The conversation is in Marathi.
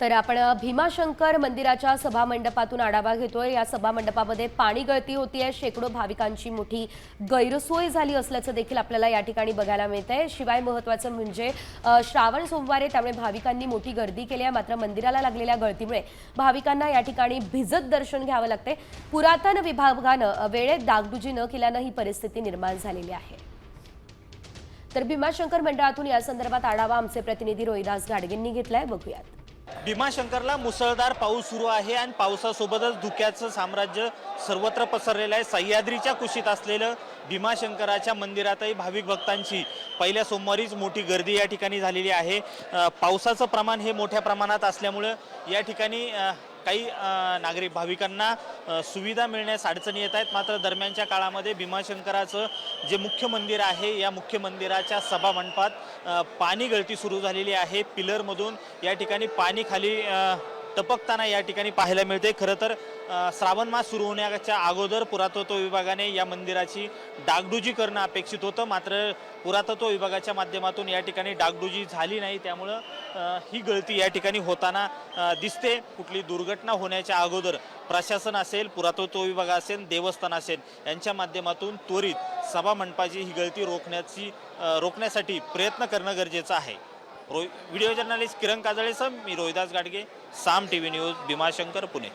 तर आपण भीमाशंकर मंदिराच्या सभामंडपातून आढावा घेतोय. या सभामंडपामध्ये पाणी गळती होतीये. शेकडो भाविकांची मोठी गैरसोय झाली असल्याचं देखील आपल्याला या ठिकाणी बघायला मिळत आहे शिवाय महत्वाचं म्हणजे श्रावण सोमवार आहे त्यामुळे भाविकांनी मोठी गर्दी केली आहे. मात्र मंदिराला लागलेल्या गळतीमुळे भाविकांना या ठिकाणी भिजत दर्शन घ्यावं लागते पुरातन विभागानं वेळेत डागडुजी न केल्यानं ही परिस्थिती निर्माण झालेली आहे. तर भीमाशंकर मंडळातून या संदर्भात आढावा आमचे प्रतिनिधी रोहिदास गाडगेंनी घेतलाय. बघूयात. भीमाशंकरला मुसळधार पाऊस सुरू आहे आणि पावसासोबतच धुक्याचं साम्राज्य सर्वत्र पसरलेलं आहे. सह्याद्रीच्या कुशीत असलेलं भीमाशंकराच्या मंदिरातही भाविक भक्तांची पहिल्या सोमवारीच मोठी गर्दी या ठिकाणी झालेली आहे. पावसाचं प्रमाण हे मोठ्या प्रमाणात असल्यामुळं या ठिकाणी काही नागरिक भाविकांना सुविधा मिळण्यास अडचणी येत आहेत. मात्र दरम्यानच्या काळामध्ये भीमाशंकराचं जे मुख्य मंदिर आहे या मुख्य मंदिराच्या सभामंडपात पाणी गळती सुरू झालेली आहे. पिलरमधून या ठिकाणी पाणी खाली टपकताना या ठिकाणी पाहायला मिळते खरं तर श्रावण मास सुरू होण्याच्या अगोदर पुरातत्व विभागाने या मंदिराची डागडुजी करणं अपेक्षित होतं. मात्र पुरातत्व विभागाच्या माध्यमातून या ठिकाणी डागडुजी झाली नाही. त्यामुळं ही गळती या ठिकाणी होताना दिसते. कुठली दुर्घटना होण्याच्या अगोदर प्रशासन असेल पुरातत्व विभाग असेल देवस्थान असेल यांच्या माध्यमातून त्वरित सभा मंडपाची ही गळती रोखण्याची रोखण्यासाठी प्रयत्न करणं गरजेचं आहे. रो व्हिडिओ जर्नलिस्ट किरण काजळेसह मी Rohidas Gadge Saam T V news Bhimashankar Pune.